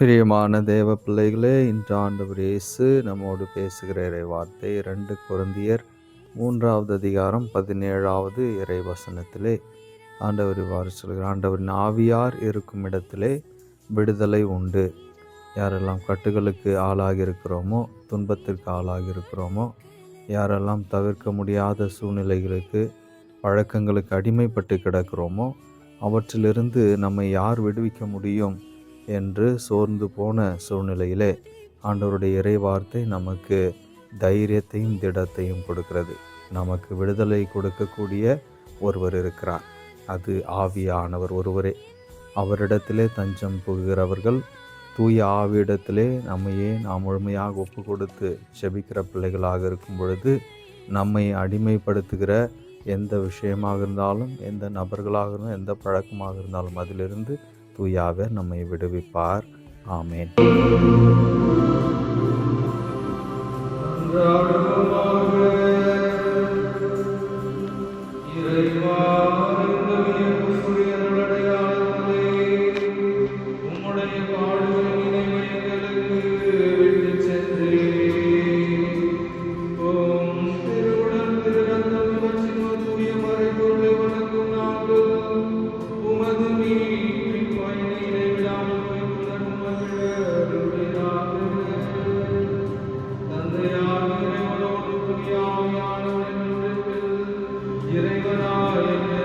பிரியமான தேவ பிள்ளைகளே இன்று ஆண்டவர் இயேசு நம்மோடு பேசுகிற இறை வார்த்தை ரெண்டு குழந்தையர் மூன்றாவது அதிகாரம் பதினேழாவது இறை வசனத்திலே ஆண்டவர் இவ்வாறு சொல்கிறார் ஆண்டவர் நாவியார் இருக்கும் இடத்திலே விடுதலை உண்டு. யாரெல்லாம் கட்டுகளுக்கு ஆளாகி இருக்கிறோமோ துன்பத்திற்கு ஆளாகி இருக்கிறோமோ யாரெல்லாம் தவிர்க்க முடியாத சூழ்நிலைகளுக்கு பழக்கங்களுக்கு அடிமைப்பட்டு கிடக்கிறோமோ அவற்றிலிருந்து நம்மை யார் விடுவிக்க முடியும்? என்று சோர்ந்து போன சூழ்நிலையிலே ஆண்டவருடைய இறை வார்த்தை நமக்கு தைரியத்தையும் திடத்தையும் கொடுக்கிறது. நமக்கு விடுதலை கொடுக்கக்கூடிய ஒருவர் இருக்கிறார். அது ஆவியானவர் ஒருவரே. அவரிடத்திலே தஞ்சம் புகுகிறவர்கள் தூய ஆவியிடத்திலே நம்மையே நாம் முழுமையாக ஒப்பு கொடுத்து செபிக்கிற பிள்ளைகளாக இருக்கும் பொழுது நம்மை அடிமைப்படுத்துகிற எந்த விஷயமாக இருந்தாலும் எந்த நபர்களாக இருந்தாலும் எந்த பழக்கமாக இருந்தாலும் அதிலிருந்து தூயாவர் நம்மை விடுவிப்பார். ஆமேன். இறைவா Yerevan'a